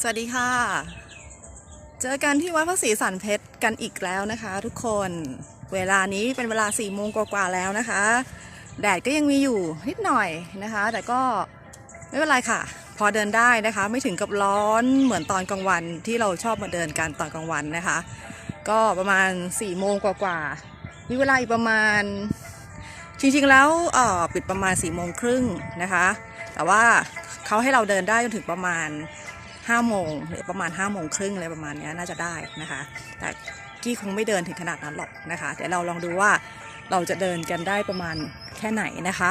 สวัสดีค่ะ เจอกันที่วัดพระศรีสันเพชรกันอีกแล้วนะคะ ทุกคน เวลานี้เป็นเวลา4ี่โมงกว่าๆแล้วนะคะ แดดก็ยังมีอยู่นิดหน่อยนะคะ แต่ก็ไม่เป็นไรค่ะ พอเดินได้นะคะ ไม่ถึงกับร้อนเหมือนตอนกลางวันที่เราชอบมาเดินกันตอนกลางวันนะคะ ก็ประมาณ4ี่โมงกว่าๆมีเวลาอีกประมาณ จริงๆแล้วเออปิดประมาณ4ี่โมงครึ่งนะคะ แต่ว่าเขาให้เราเดินได้จนถึงประมาณ 5โมงหรือประมาณ5โมงครึ่งอะไรประมาณนี้น่าจะได้นะคะ แต่กี้คงไม่เดินถึงขนาดนั้นหรอกนะคะเดี๋ยวเราลองดูว่าเราจะเดินกันได้ประมาณแค่ไหนนะคะ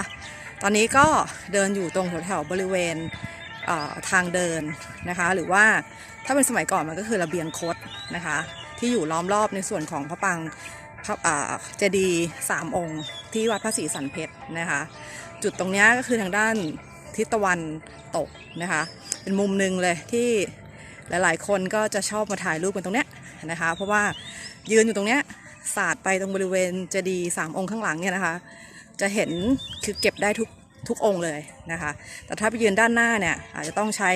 ตอนนี้ก็เดินอยู่ตรงแถวๆบริเวณเทางเดินนะคะ หรือว่าถ้าเป็นสมัยก่อนมันก็คือระเบียงคดนะคะ ที่อยู่ล้อมรอบในส่วนของพระปางพระเจดีย์สามองค์ที่วัดพระศรีสันเพชรนะคะ จุดตรงนี้ก็คือทางด้านทิศตะวันตกนะคะ เป็นมุมหนึ่งเลยที่หลาย ๆ คนก็จะชอบมาถ่ายรูปกันตรงเนี้ยนะคะ เพราะว่ายืนอยู่ตรงเนี้ยสาดไปตรงบริเวณเจดีย์สามองค์ข้างหลังเนี่ยนะคะ จะเห็นคือเก็บได้ทุกทุกองค์เลยนะคะ แต่ถ้าไปยืนด้านหน้าเนี่ยอาจจะต้องใช้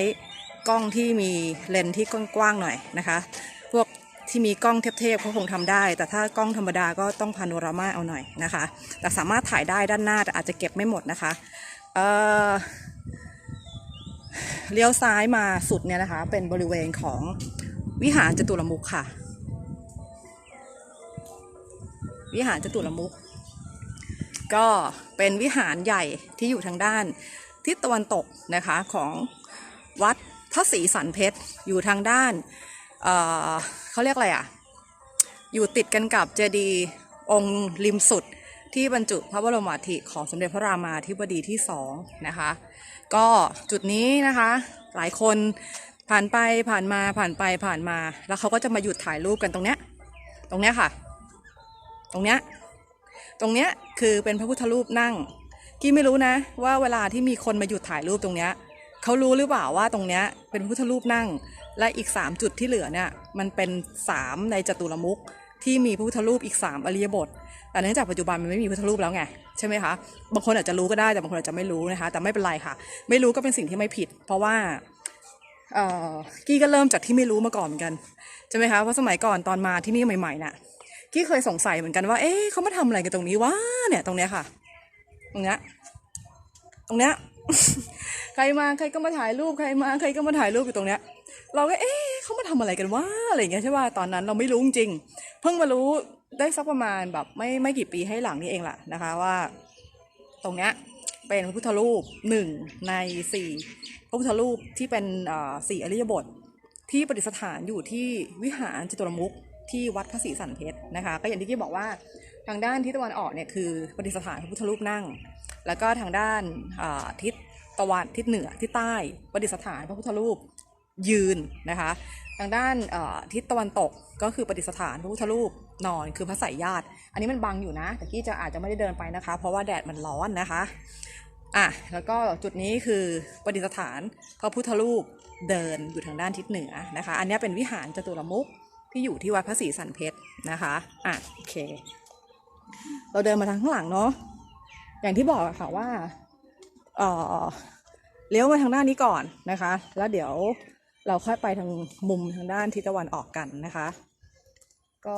กล้องที่มีเลนส์ที่กว้างๆหน่อยนะคะ พวกที่มีกล้องเทพๆเขาคงทำได้ แต่ถ้ากล้องธรรมดาก็ต้องพาโนรามาเอาหน่อยนะคะ แต่สามารถถ่ายได้ด้านหน้าแต่อาจจะเก็บไม่หมดนะคะ เอ่อ เลี้ยวซ้ายมาสุดเนี่ยนะคะ เป็นบริเวณของวิหารจตุรมุขค่ะ วิหารจตุรมุขก็เป็นวิหารใหญ่ที่อยู่ทางด้านทิศตะวันตกนะคะของวัดพระศรีสันเพชรอยู่ทางด้านเเขาเรียกอะไรอะ อยู่ติดกันกับเจดีย์องค์ริมสุดที่บรรจุพระบรมอัฐิของสมเด็จพระรามาธิบดีที่สองนะคะ ก็จุดนี้นะคะ หลายคนผ่านไปผ่านมาผ่านไปผ่านมา แล้วเขาก็จะมาหยุดถ่ายรูปกันตรงเนี้ย ตรงเนี้ยค่ะ ตรงเนี้ย ตรงเนี้ยคือเป็นพระพุทธรูปนั่ง กี้ไม่รู้นะ ว่าเวลาที่มีคนมาหยุดถ่ายรูปตรงเนี้ยเขารู้หรือเปล่าว่าตรงเนี้ยเป็นพระพุทธรูปนั่ง และอีก 3 จุดที่เหลือเนี่ยมันเป็น 3 ในจตุรมุข ที่มีพระพุทธรูปอีก 3 อริยบทแต่เนื่องจากปัจจุบันมันไม่มีพุทธรูปแล้วไงใช่ไหมคะบางคนอาจจะรู้ก็ได้แต่บางคนอาจจะไม่รู้นะคะ แต่ไม่เป็นไรค่ะ ไม่รู้ก็เป็นสิ่งที่ไม่ผิด เพราะว่ากี้ก็เริ่มจากที่ไม่รู้มาก่อนเหมือนกันใช่ไหมคะเพราะสมัยก่อนตอนมาที่นี่ใหม่ๆน่ะกี้เคยสงสัยเหมือนกันว่า เอ๊ะเขามาทำอะไรกันตรงนี้วะเนี่ยตรงเนี้ยค่ะ ตรงเนี้ยตรงเนี้ยใครมาใครก็มาถ่ายรูปใครมาใครก็มาถ่ายรูปอยู่ตรงเนี้ยเราก็เอ๊ะเขามาทำอะไรกันวะอะไรอย่างเงี้ยใช่ป่ะตอนนั้นเราไม่รู้จริง เพิ่งมารู้ได้สักประมาณแบบไม่ไม่กี่ปีให้หลังนี่เองแหละนะคะว่า ตรงเนี้ยเป็นพระพุทธรูปหนึ่งในสี่พระพุทธรูปที่เป็นอ่อสี่อริยบท ที่ประดิษฐานอยู่ที่วิหารจตุรมุขที่วัดพระศรีสันเพชรนะคะ ก็อย่างที่กี้บอกว่าทางด้านทิศตะวันออกเนี่ยคือประดิษฐานพระพุทธรูปนั่ง แล้วก็ทางด้านอ่อทิศตะวันทิศเหนือทิศใต้ประดิษฐานพระพุทธรูปยืนนะคะ ทางด้านทิศตะวันตกก็คือประดิษฐานพระพุทธรูปนอนคือพระสายญาติ อันนี้มันบังอยู่นะ แต่กี้จะอาจจะไม่ได้เดินไปนะคะ เพราะว่าแดดมันร้อนนะคะอะแล้วก็จุดนี้คือประดิษฐานพระพุทธรูปเดินอยู่ทางด้านทิศเหนือนะคะ อันนี้เป็นวิหารจตุรมุขที่อยู่ที่วัดพระศรีสันเพชรนะคะอะโอเค เราเดินมาทางข้างหลังเนาะอย่างที่บอกค่ะว่าเอ่อเลี้ยวมาทางด้านนี้ก่อนนะคะ แล้วเดี๋ยว เราค่อยไปทางมุมทางด้านทิศตะวันออกกันนะคะ ก็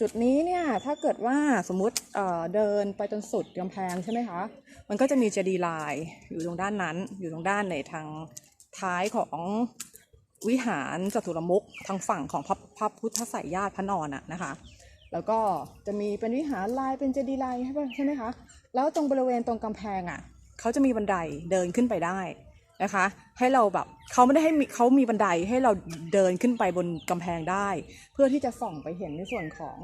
จุดนี้เนี่ยถ้าเกิดว่าสมมุติเเดินไปจนสุดกำแพงใช่ไหมคะมันก็จะมีเจดีย์ลายอยู่ตรงด้านนั้น อยู่ตรงด้านในทางท้ายของวิหารจตุรมุขทางฝั่งของพระพระพุทธไสยญาติพระนอนอะนะคะ แล้วก็จะมีเป็นวิหารลายเป็นเจดีย์ลายใช่ปะใช่ไหมคะ แล้วตรงบริเวณตรงกำแพงอะเขาจะมีบันไดเดินขึ้นไปได้ นะคะ ให้เราแบบเขาไม่ได้ให้เขามีบันไดให้เราเดินขึ้นไปบนกำแพงได้ เพื่อที่จะส่องไปเห็นในส่วนของ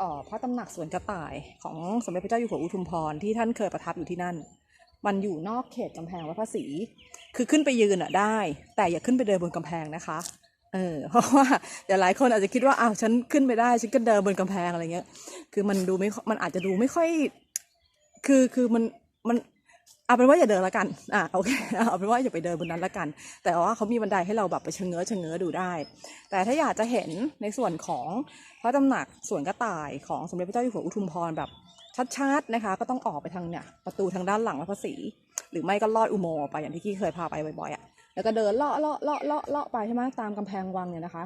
ออพระตำหนักสวนกระต่ายของสมเด็จพระเจ้าอยู่หัวอุทุมพรที่ท่านเคยประทับอยู่ที่นั่น มันอยู่นอกเขตกำแพงวัดพระศรีคือขึ้นไปยืนอะได้ แต่อย่าขึ้นไปเดินบนกำแพงนะคะเออเพราะว่าเดี๋ยวหลายคนอาจจะคิดว่าอ้าวฉันขึ้นไปได้ฉันก็เดินบนกำแพงอะไรเงี้ย คือมันดูไม่มันอาจจะดูไม่ค่อย คือคือมันมัน เอาเป็นว่าอย่าเดินละกัน อะโอเค เอาเป็นว่าอย่าไปเดินบนนั้นละกัน แต่ว่าเขามีบันไดให้เราแบบไปชะเง้อชะเง้อดูได้ แต่ถ้าอยากจะเห็นในส่วนของพระตำหนักสวนกระต่ายของสมเด็จพระเจ้าอยู่หัวอุทุมพรแบบชัดๆนะคะ ก็ต้องออกไปทางเนี่ยประตูทางด้านหลังวัดพระศรีหรือไม่ก็ลอดอุโมงค์ออกไปอย่างที่กี้เคยพาไปบ่อยๆอะ แล้วก็เดินเลาะเลาะเลาะเลาะเลาะไปใช่ไหมตามกำแพงวังเนี่ยนะคะ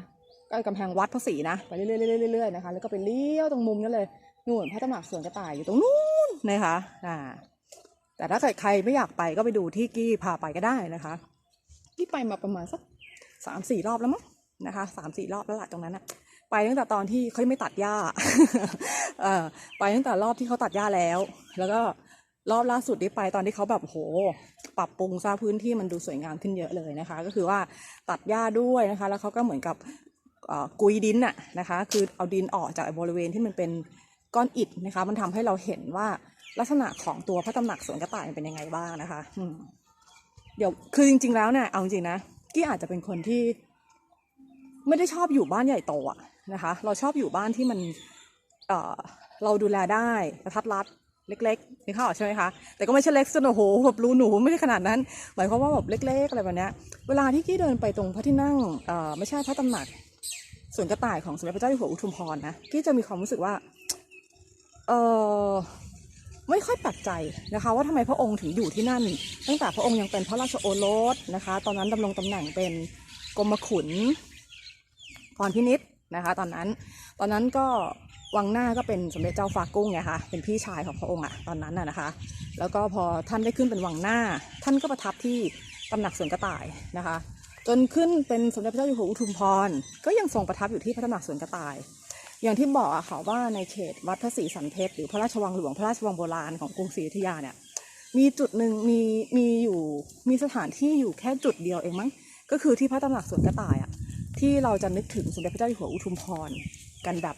ก็กำแพงวัดพระศรีนะไปเรื่อยๆเรื่อยๆๆนะคะ แล้วก็ไปเลี้ยวตรงมุมนั่นเลยนู่นพระตำหนักสวนกระต่ายอยู่ตรงนู้นนะคะ อ่า แต่ถ้าใครใครไม่อยากไปก็ไปดูที่กี้พาไปก็ได้นะคะกี้ไปมาประมาณสักสามสี่รอบแล้วมั้งนะคะสามสี่รอบแล้วล่ะตรงนั้นอะไปตั้งแต่ตอนที่เขาไม่ตัดหญ้าเออไปตั้งแต่รอบที่เขาตัดหญ้าแล้ว แล้วก็รอบล่าสุดที่ไปตอนที่เขาแบบโห ปรับปรุงสร้างพื้นที่มันดูสวยงามขึ้นเยอะเลยนะคะ ก็คือว่าตัดหญ้าด้วยนะคะ แล้วเขาก็เหมือนกับกุยดินอะนะคะ คือเอาดินออกจากบริเวณที่มันเป็นก้อนอิฐนะคะ มันทำให้เราเห็นว่า ลักษณะของตัวพระตำหนักสวนกระต่ายมันเป็นยังไงบ้างนะคะเดี๋ยวคือจริง ๆ แล้วเนี่ยเอาจริงนะกี้อาจจะเป็นคนที่ ไม่ได้ชอบอยู่บ้านใหญ่โตอะนะคะ เราชอบอยู่บ้านที่มันเอ่อเราดูแลได้กระทัดรัดเล็กๆนี่เข้าใช่ไหมคะ แต่ก็ไม่ใช่เล็กจนโอ้โหแบบรูหนูไม่ใช่ขนาดนั้น หมายความว่าแบบเล็ก ๆ อะไรแบบเนี้ยเวลาที่กี้เดินไปตรงพระที่นั่งเอ่อไม่ใช่พระตำหนักส่วนกระต่ายของสมเด็จพระเจ้าอยู่หัวอุทุมพรนะกี้จะมีความรู้สึกว่า เออ ไม่ค่อยแปลกใจนะคะว่าทำไมพระองค์ถึงอยู่ที่นั่น ตั้งแต่พระองค์ยังเป็นพระราชโอรสนะคะ ตอนนั้นดำรงตำแหน่งเป็นกรมขุนพรพินิษนะคะตอนนั้นตอนนั้นก็วังหน้าก็เป็นสมเด็จเจ้าฟ้ากุ้งไงคะเป็นพี่ชายของพระองค์อะตอนนั้นอะนะคะ แล้วก็พอท่านได้ขึ้นเป็นวังหน้า ท่านก็ประทับที่ตำหนักสวนกระต่ายนะคะ จนขึ้นเป็นสมเด็จพระเจ้าอยู่หัวอุทุมพรก็ยังทรงประทับอยู่ที่พระตำหนักสวนกระต่าย อย่างที่บอกอะค่ะว่าในเขตวัดพระศรีสันเพชรหรือพระราชวังหลวงพระราชวังโบราณของกรุงศรีอยุธยาเนี่ยมีจุดหนึ่งมีมีอยู่มีสถานที่อยู่แค่จุดเดียวเองมั้งก็คือที่พระตำหนักสวนกระต่ายอะที่เราจะนึกถึงสมเด็จพระเจ้าอยู่หัวอุทุมพรกันแบบ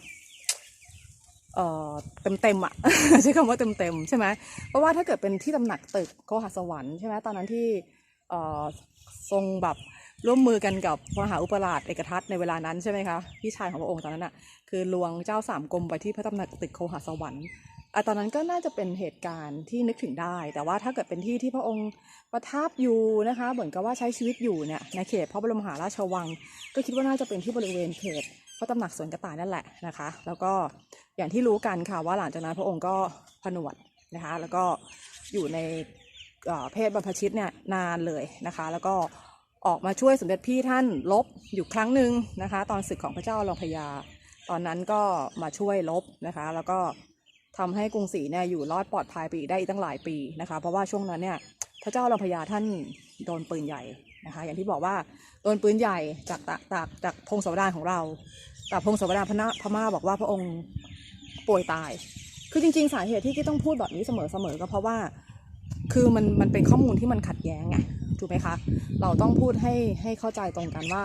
เอ่อเต็มเต็มอะใช้คำว่าเต็มเต็มใช่ไหมเพราะว่าถ้าเกิดเป็นที่ตำหนักตึกโกหสวรรค์ใช่ไหมตอนนั้นที่เอ่อทรงแบบ ร่วมมือกันกับมหาอุปราชเอกทัศน์ในเวลานั้นใช่ไหมคะพี่ชายของพระองค์ตอนนั้นอะคือลวงเจ้าสามกรมไปที่พระตำหนักตึกโคหสวรรค์อะตอนนั้นก็น่าจะเป็นเหตุการณ์ที่นึกถึงได้ แต่ว่าถ้าเกิดเป็นที่ที่พระองค์ประทับอยู่นะคะ เหมือนกับว่าใช้ชีวิตอยู่เนี่ยในเขตพระบรมมหาราชวัง ก็คิดว่าน่าจะเป็นที่บริเวณเขตพระตำหนักสวนกระต่ายนั่นแหละนะคะ แล้วก็อย่างที่รู้กันค่ะว่าหลังจากนั้นพระองค์ก็ผนวดนะคะแล้วก็อยู่ในเอ่อเพศบรรพชิตเนี่ยนานเลยนะคะ แล้วก็ ออกมาช่วยสมเด็จพี่ท่านลบอยู่ครั้งหนึ่งนะคะ ตอนศึกของพระเจ้ารองพญาตอนนั้นก็มาช่วยลบนะคะ แล้วก็ทำให้กรุงศรีเนี่ยอยู่รอดปลอดภัยไปอีกได้อีกตั้งหลายปีนะคะ เพราะว่าช่วงนั้นเนี่ยพระเจ้ารองพญาท่านโดนปืนใหญ่นะคะ อย่างที่บอกว่าโดนปืนใหญ่จากจากจากจากพงศาวดารของเราแต่พงศาวดารพม่าพม่าบอกว่าพระองค์ป่วยตาย คือจริงๆ สาเหตุที่ที่ต้องพูดแบบนี้เสมอๆก็เพราะว่า คือมันมันเป็นข้อมูลที่มันขัดแย้งไงถูกไหมคะ เราต้องพูดให้ให้เข้าใจตรงกันว่า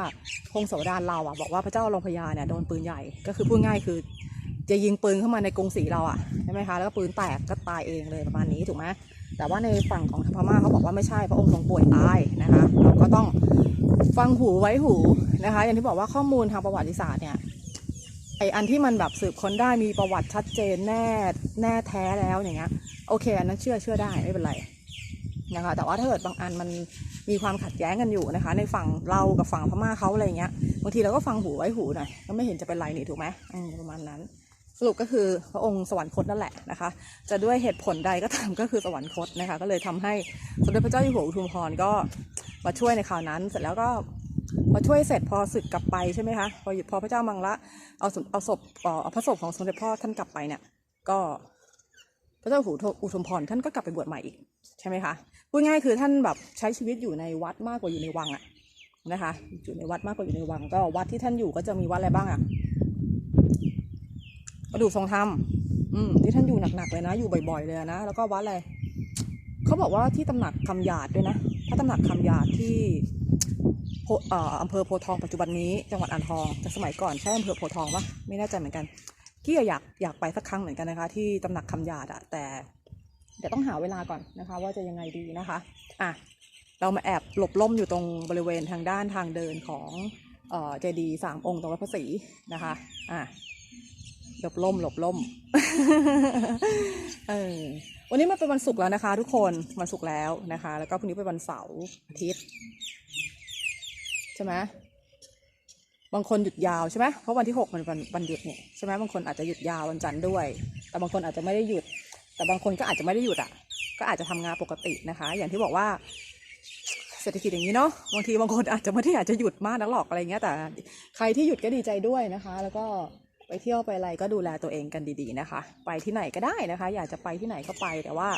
พงศาวดารเราอะบอกว่าพระเจ้าลงพญาเนี่ยโดนปืนใหญ่ก็คือพูดง่ายคือจะยิงปืนเข้ามาในกรุงศรีเราอะใช่ไหมคะแล้วก็ปืนแตกก็ตายเองเลยประมาณนี้ถูกไหมแต่ว่าในฝั่งของทางพม่าเขาบอกว่าไม่ใช่พระองค์ทรงป่วยตายนะคะ เราก็ต้องฟังหูไว้หูนะคะ อย่างที่บอกว่าข้อมูลทางประวัติศาสตร์เนี่ย ไออันที่มันแบบสืบค้นได้มีประวัติชัดเจนแน่แน่แท้แล้วอย่างเงี้ยโอเค อันนั้นเชื่อเชื่อได้ไม่เป็นไรนะคะแต่ว่าถ้าเกิดบางอันมันมีความขัดแย้งกันอยู่นะคะ ในฝั่งเรากับฝั่งพม่าเขาอะไรเงี้ยบางทีเราก็ฟังหูไว้หูหน่อยก็ไม่เห็นจะเป็นไรนี่ถูกไหมประมาณนั้น สรุปก็คือพระองค์สวรรคตนั่นแหละนะคะ จะด้วยเหตุผลใดก็ตามก็คือสวรรคตนะคะ ก็เลยทำให้สมเด็จพระเจ้าอยู่หัวอุทุมพรก็มาช่วยในคราวนั้น เสร็จแล้วก็ อช่วยเสร็จพอศึกกลับไปใช่ไหมคะพอพอพระเจ้ามังละเอาเอาศพเอ่อเอาพระศพของสมเด็จพ่อท่านกลับไปเนี่ย ก็พระเจ้าอยู่หัวอุทุมพรท่านก็กลับไปบวชใหม่อีกใช่ไหมคะพูดง่ายคือท่านแบบใช้ชีวิตอยู่ในวัดมากกว่าอยู่ในวังอะนะคะอยู่ในวัดมากกว่าอยู่ในวัง ก็วัดที่ท่านอยู่ก็จะมีวัดอะไรบ้างอะประดูกทรงธรรมอืมที่ท่านอยู่หนักๆเลยนะ อยู่บ่อย ๆเลยนะแล้วก็วัดอะไรเขาบอกว่าที่ตำหนักคำหยาดด้วยนะพระตำหนักคำหยาดที่ อำเภอโพทองปัจจุบันนี้จังหวัดอ่างทองแต่สมัยก่อนใช่อำเภอโพทองปะไม่แน่ใจเหมือนกันกี้อยากอยากไปสักครั้งเหมือนกันนะคะ ที่ตำหนักคำหยาดอะแต่เดี๋ยวต้องหาเวลาก่อนนะคะ ว่าจะยังไงดีนะคะอะเรามาแอบหลบล่มอยู่ตรงบริเวณทางด้านทางเดินของเจดีย์สามองค์ตรงวัดพระศรีนะคะอะหลบล่มหลบล่มเออวันนี้มันเป็นวันศุกร์แล้วนะคะ ทุกคนวันศุกร์แล้วนะคะ แล้วก็พรุ่งนี้เป็นวันเสาร์อาทิตย์ ใช่ไหมบางคนหยุดยาวใช่ไหมเพราะวันที่หกมันวันวันหยุดเนี่ยใช่ไหมบางคนอาจจะหยุดยาววันจันทร์ด้วย แต่บางคนอาจจะไม่ได้หยุด แต่บางคนก็อาจจะไม่ได้หยุดอะ ก็อาจจะทำงานปกตินะคะ อย่างที่บอกว่า เศรษฐกิจอย่างนี้เนาะบางทีบางคนอาจจะไม่ได้อยากจะหยุดมากนักหรอกอะไรเงี้ยแต่ใครที่หยุดก็ดีใจด้วยนะคะ แล้วก็ ไปเที่ยวไปอะไรก็ดูแลตัวเองกันดีๆนะคะ ไปที่ไหนก็ได้นะคะ อยากจะไปที่ไหนก็ไปแต่ว่า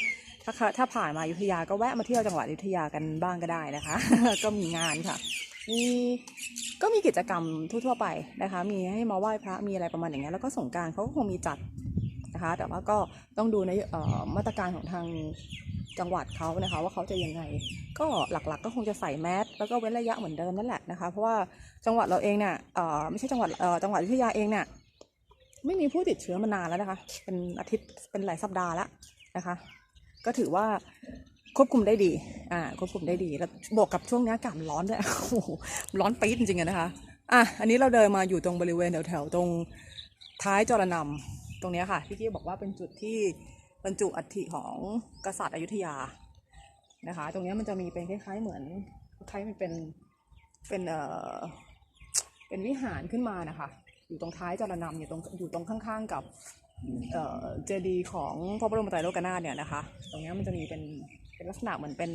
ถ้าถ้าผ่านมาอยุธยาก็แวะมาเที่ยวจังหวัดอยุธยากันบ้างก็ได้นะคะ ก็มีงานค่ะมีก็มีกิจกรรมทั่วๆไปนะคะ มีให้มาไหว้พระมีอะไรประมาณอย่างเงี้ยแล้วก็สงการเขาก็คงมีจัดนะคะ แต่ว่าก็ต้องดูในมาตรการของทางจังหวัดเขานะคะว่าเขาจะยังไง ก็หลักๆก็คงจะใส่แมสแล้วก็เว้นระยะเหมือนเดิมนั่นแหละนะคะ เพราะว่าจังหวัดเราเองเนี่ยไม่ใช่จังหวัดจังหวัดอยุธยาเองเนี่ย ไม่มีผู้ติดเชื้อมานานแล้วนะคะ เป็นอาทิตย์เป็นหลายสัปดาห์แล้วนะคะ ก็ถือว่าควบคุมได้ดี อ่า ควบคุมได้ดี แล้วบวกกับช่วงนี้อากาศร้อนด้วย โอ้โห ร้อนปี๊ดจริงๆนะคะ อะ อันนี้เราเดินมาอยู่ตรงบริเวณแถวๆตรงท้ายจรนำตรงนี้ค่ะ พี่กี้บอกว่าเป็นจุดที่บรรจุอัฐิของกษัตริย์อยุธยา นะคะ ตรงนี้มันจะมีเป็นคล้ายๆเหมือนคล้ายๆมันเป็น เป็น เอ่อ เป็นวิหารขึ้นมานะคะ อยู่ตรงท้ายจรนำอยู่ตรงอยู่ตรงข้างๆกับเจดีย์ของพระบรมไตรโลกนาถเนี่ยนะคะ ตรงเนี้ยมันจะมีเป็นเป็นลักษณะเหมือนเป็น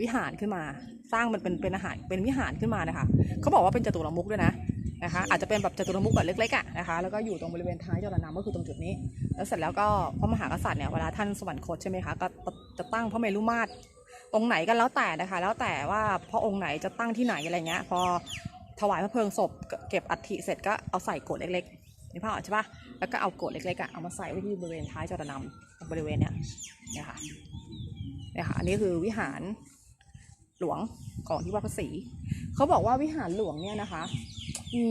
วิหารขึ้นมา สร้างมันเป็นเป็นอาหารเป็นวิหารขึ้นมานะคะเขาบอกว่าเป็นจตุรมุขด้วยนะนะคะอาจจะเป็นแบบจตุรมุขแบบเล็กๆอะนะคะแล้วก็อยู่ตรงบริเวณท้ายจรนำก็คือตรงจุดนี้ แล้วเสร็จแล้วก็พระมหากษัตริย์เนี่ยเวลาท่านสวรรคตใช่ไหมคะก็จะตั้งพระเมรุมาตรตรงไหนก็แล้วแต่นะคะ แล้วแต่ว่าพระองค์ไหนจะตั้งที่ไหนอะไรเงี้ยพอ ถวายพระเพลิงศพเก็บอัฐิเสร็จก็เอาใส่โกรธเล็กๆนี่พออใช่ปะแล้วก็เอาโกรธเล็กๆอะเอามาใส่ไว้ที่บริเวณท้ายจรนำบริเวณเนี้ยเนี่ยค่ะเนี่ยค่ะ อันนี้คือวิหารหลวงของที่วัดพระศรีเขาบอกว่าวิหารหลวงเนี่ยนะคะ มี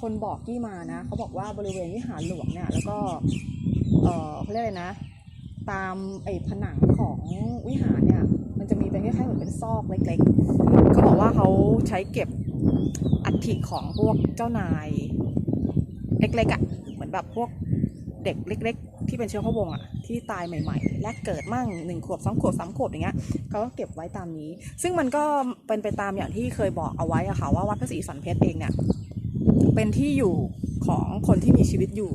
คนบอกที่มานะเขาบอกว่าบริเวณวิหารหลวงเนี่ยแล้วก็เออเขาเรียกอะไรนะ ตามไอ้ผนังของวิหารเนี่ย มันจะมีเป็นคล้ายๆเหมือนเป็นซอกเล็กๆเขาบอกว่าเขาใช้เก็บ อัฐิของพวกเจ้านาย เล็กๆอะ่ะเหมือนแบบพวกเด็กเล็ก ๆ ที่เป็นเชื้อพระวงศ์อะที่ตายใหม่ ๆ และเกิดมั่งหนึ่งขวบสองขวบสามขวบอย่างเงี้ยเขาก็เก็บไว้ตามนี้ ซึ่งมันก็เป็นไปตามอย่างที่เคยบอกเอาไว้อะค่ะว่าวัดพระศรีสันเพชรเองเนี่ยเป็นที่อยู่ของคนที่มีชีวิตอยู่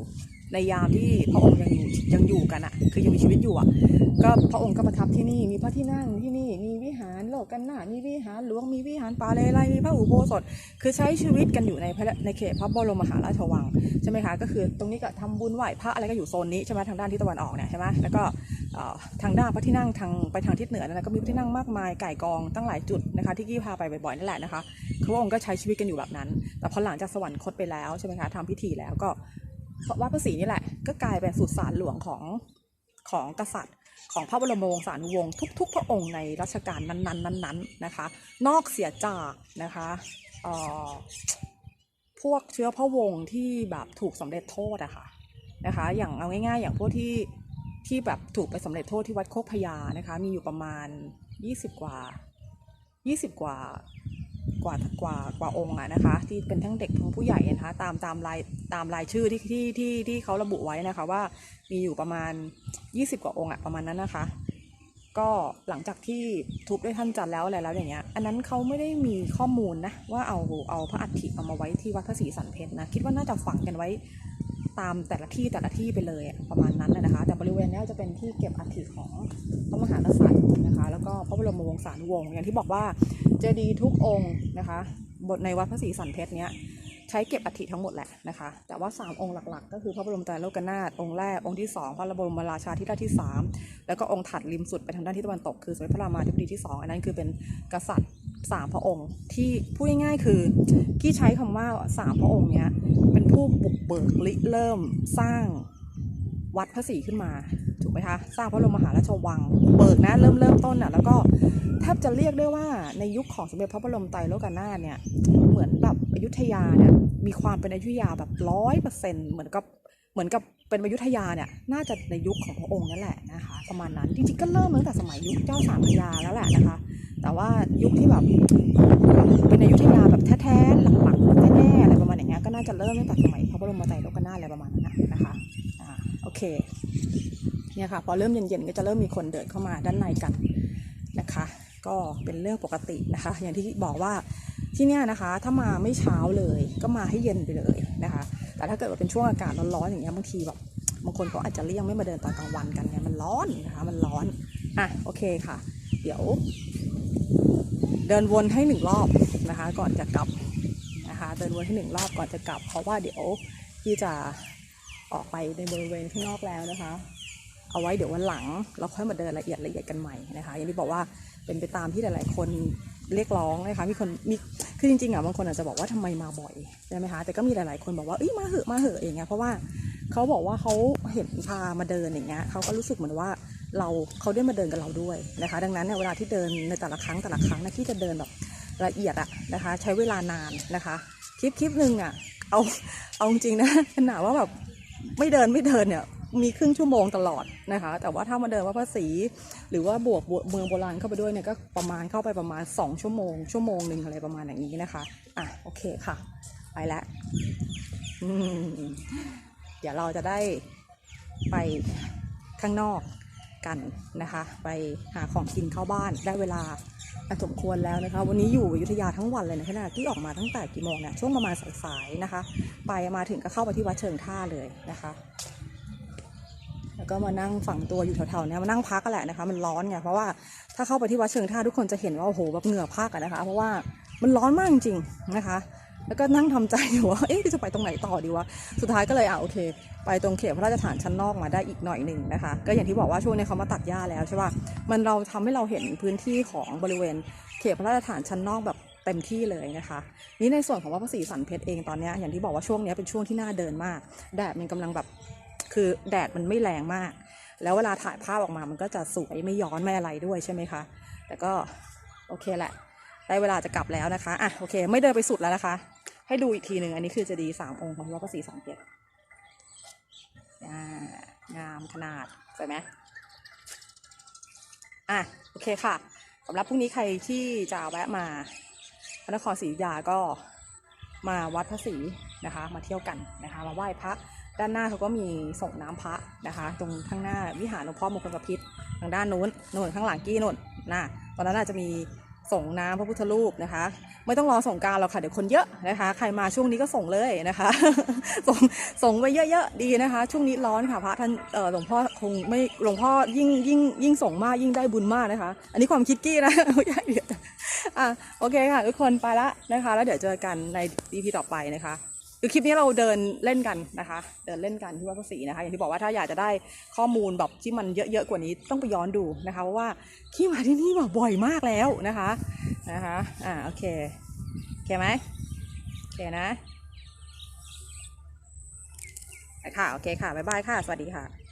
ในยามที่พระองค์ยังอยู่ยังอยู่กันอะคือยังมีชีวิตอยู่อะก็พระองค์ก็ประทับที่นี่มีพระที่นั่งที่ หารโลกกันหน้ามีวิหารหลวงมีวิหารปาเลไลมีพระอุโบสถ คือใช้ชีวิตกันอยู่ในพระในเขตพระบรมมหาราชวังใช่ไหมคะก็คือตรงนี้ก็ทำบุญไหว้พระอะไรก็อยู่โซนนี้ใช่ไหมทางด้านทิศตะวันออกเนี่ยใช่ไหมแล้วก็ทางด้านพระที่นั่งทางไปทางทิศเหนือนั่นก็มีพระที่นั่งมากมายไก่กองตั้งหลายจุดนะคะที่กี้พาไปบ่อยๆนั่นแหละนะคะพระองค์ก็ใช้ชีวิตกันอยู่แบบนั้น แต่พอหลังจากสวรรคตไปแล้วใช่ไหมคะทำพิธีแล้วก็วัดพระศรีนี่แหละก็กลายเป็นสุสานหลวงของของกษัตริย์ ของพระบรมวงศานุวงศ์ทุก ๆ พระองค์ในรัชกาลนั้นๆนั้นๆนะคะ นอกเสียจากนะคะเอ่อพวกเชื้อพระวงศ์ที่แบบถูกสำเร็จโทษอะค่ะนะคะ อย่างเอาง่าย ๆ อย่างพวกที่ที่แบบถูกไปสำเร็จโทษที่วัดโคกพญานะคะ มีอยู่ประมาณ 20 กว่า 20 กว่า กว่ากว่ากว่าองค์อะนะคะ ที่เป็นทั้งเด็กทั้งผู้ใหญ่นะคะ ตามตามรายตามรายชื่อที่ที่ที่ที่เขาระบุไว้นะคะว่ามีอยู่ประมาณ 20 กว่าองค์อะประมาณนั้นนะคะ ก็หลังจากที่ทุบด้วยท่านจันแล้วอะไรแล้วอย่างเงี้ย อันนั้นเขาไม่ได้มีข้อมูลนะว่าเอาเอาพระอัฐิเอามาไว้ที่วัดพระศรีสันเพชรนะคิดว่าน่าจะฝังกันไว้ ตามแต่ละที่แต่ละที่ไปเลยประมาณนั้นนะนะคะ แต่บริเวณนี้จะเป็นที่เก็บอัฐิของพระมหากษัตริย์นะคะ แล้วก็พระบรมวงศานุวงศ์อย่างที่บอกว่าเจดีย์ทุกองค์นะคะบทในวัดพระศรีสันเพชรเนี้ยใช้เก็บอัฐิทั้งหมดแหละนะคะ แต่ว่า 3 องค์หลักๆ ก็คือพระบรมไตรโลกนาถองค์แรก องค์ที่ 2 พระบรมราชาธิราชที่ 3 แล้วก็องค์ถัดริมสุดไปทางด้านทิศตะวันตก คือสมเด็จพระรามาธิบดีที่ 2 อันนั้นคือเป็นกษัตริย์ 3พระองค์ ที่พูดง่ายๆคือกี้ใช้คำว่า3พระองค์เนี้ยเป็นผู้บุกเบิกริเริ่มสร้างวัดพระศรีขึ้นมาถูกไหมคะสร้างพระบรมมหาราชวังเบิกนะเริ่มเริ่มต้นอะแล้วก็แทบจะเรียกได้ว่าในยุคของสมเด็จพระบรมไตรโลกนาถเนี่ยเหมือนแบบอยุธยาเนี่ยมีความเป็นอยุธยาแบบร้อยเปอร์เซ็นต์เหมือนกับเหมือนกับเป็นอยุธยาเนี่ยน่าจะในยุคของพระองค์นั่นแหละนะคะประมาณนั้นจริงๆก็เริ่มตั้งแต่สมัยยุคเจ้าสามพระยาแล้วแหละนะคะ แต่ว่ายุคที่แบบเป็นอยุธยาแบบแท้ๆหลักๆแน่ๆอะไรประมาณอย่างเงี้ยก็น่าจะเริ่มตั้งแต่สมัยพระบรมไตรโลกนาถอะไรประมาณนั้นนะนะคะอ่าโอเคเนี่ยค่ะพอเริ่มเย็นๆก็จะเริ่มมีคนเดินเข้ามาด้านในกันนะคะ ก็เป็นเรื่องปกตินะคะ อย่างที่บอกว่าที่เนี่ยนะคะ ถ้ามาไม่เช้าเลยก็มาให้เย็นไปเลยนะคะ แต่ถ้าเกิดว่าเป็นช่วงอากาศร้อนๆอย่างเงี้ยบางทีแบบบางคนเขาอาจจะเลี่ยงไม่มาเดินตอนกลางวันกันเนี่ยมันร้อนนะคะมันร้อนอะโอเคค่ะ เดี๋ยว เดินวนให้หนึ่งรอบนะคะ ก่อนจะกลับนะคะเดินวนให้หนึ่งรอบก่อนจะกลับ เพราะว่าเดี๋ยวที่จะออกไปในบริเวณข้างนอกแล้วนะคะ เอาไว้เดี๋ยววันหลังเราค่อยมาเดินละเอียดละเอียดกันใหม่นะคะ อย่างที่บอกว่าเป็นไปตามที่หลายๆ คนเรียกร้องนะคะมีคนมีคือจริงๆอะบางคนอาจจะบอกว่าทำไมมาบ่อยใช่ไหมคะแต่ก็มีหลายๆคนบอกว่าเอ้ยมาเหอะมาเหอะอย่างเงี้ยเพราะว่าเขาบอกว่าเขาเห็นพามาเดินอย่างเงี้ยเขาก็รู้สึกเหมือนว่า เราเขาได้มาเดินกับเราด้วยนะคะ ดังนั้นเนี่ยเวลาที่เดินในแต่ละครั้งแต่ละครั้งนะที่จะเดินแบบละเอียดอะนะคะ ใช้เวลานานนะคะคลิปคลิปหนึ่งอะเอาเอาจริงนะขนาดว่าแบบไม่เดินไม่เดินเนี่ยมีครึ่งชั่วโมงตลอดนะคะ แต่ว่าถ้ามาเดินว่าภาษีหรือว่าบวกเมืองโบราณเข้าไปด้วยเนี่ยก็ประมาณเข้าไปประมาณ 2 ชั่วโมง ชั่วโมงหนึ่งอะไรประมาณอย่างนี้นะคะอะโอเคค่ะ ไปแล้วเดี๋ยวเราจะได้ไปข้างนอก กันนะคะ ไปหาของกินเข้าบ้านได้เวลาสมควรแล้วนะคะ วันนี้อยู่อยุธยาทั้งวันเลยนะขณะที่ออกมาตั้งแต่กี่โมงเนี่ยช่วงประมาณสายๆนะคะ ไปมาถึงก็เข้าไปที่วัดเชิงท่าเลยนะคะ แล้วก็มานั่งฝังตัวอยู่แถวๆเนี้ยมานั่งพักกันแหละนะคะ มันร้อนไงเพราะว่าถ้าเข้าไปที่วัดเชิงท่าทุกคนจะเห็นว่าโอ้โหแบบเหงื่อพักอะนะคะ เพราะว่ามันร้อนมากจริงๆนะคะ แล้วก็นั่งทำใจอยู่ว่า เอ๊ะจะไปตรงไหนต่อดีวะ สุดท้ายก็เลยอะโอเค ไปตรงเขตพระราชฐานชั้นนอกมาได้อีกหน่อยหนึ่งนะคะ ก็อย่างที่บอกว่าช่วงนี้เขามาตัดหญ้าแล้วใช่ป่ะ มันเราทำให้เราเห็นพื้นที่ของบริเวณเขตพระราชฐานชั้นนอกแบบเต็มที่เลยนะคะ นี่ในส่วนของวัดพระศรีสันเพชรเองตอนนี้อย่างที่บอกว่าช่วงนี้เป็นช่วงที่น่าเดินมาก แดดมันกำลังแบบคือแดดมันไม่แรงมาก แล้วเวลาถ่ายภาพออกมามันก็จะสวยไม่ย้อนไม่อะไรด้วยใช่ไหมคะ แต่ก็โอเคแหละได้เวลาจะกลับแล้วนะคะอะโอเค ไม่เดินไปสุดแล้วนะคะ ให้ดูอีกทีหนึ่งอันนี้คือจะดีสามองค์ของวัดพระศรีสันเพชรอ่างามขนาดสวยไหมอะโอเคค่ะสำหรับพรุ่งนี้ใครที่จะแวะมาพระนครศรีอยุธยาก็มาวัดพระศรีนะคะ มาเที่ยวกันนะคะ มาไหว้พระด้านหน้าเขาก็มีส่งน้ำพระนะคะ ตรงข้างหน้าวิหารหลวงพ่อมงคลกพิษทางด้านนู้นนู้นข้างหลังกี้นู้นนะตอนนั้นอาจจะมี ส่งน้ำพระพุทธรูปนะคะ ไม่ต้องรอส่งการหรอกค่ะเดี๋ยวคนเยอะนะคะ ใครมาช่วงนี้ก็ส่งเลยนะคะ ส่งส่งไปเยอะๆดีนะคะ ช่วงนี้ร้อนค่ะพระท่านหลวงพ่อคงไม่หลวงพ่อยิ่งยิ่งยิ่งส่งมากยิ่งได้บุญมากนะคะ อันนี้ความคิดกี้นะไม่ใช่เดี๋ยวอะโอเคค่ะทุกคนไปละนะคะ แล้วเดี๋ยวเจอกันในทีพีต่อไปนะคะ คือคลิปนี้เราเดินเล่นกันนะคะ เดินเล่นกันที่วัดพระศรีนะคะ อย่างที่บอกว่าถ้าอยากจะได้ข้อมูลแบบที่มันเยอะๆกว่านี้ต้องไปย้อนดูนะคะเพราะว่าขี้มาที่นี่แบบบ่อยมากแล้วนะคะนะคะอ่าโอเคโอเคไหมโอเคนะค่ะโอเคค่ะบ๊ายบายค่ะ สวัสดีค่ะ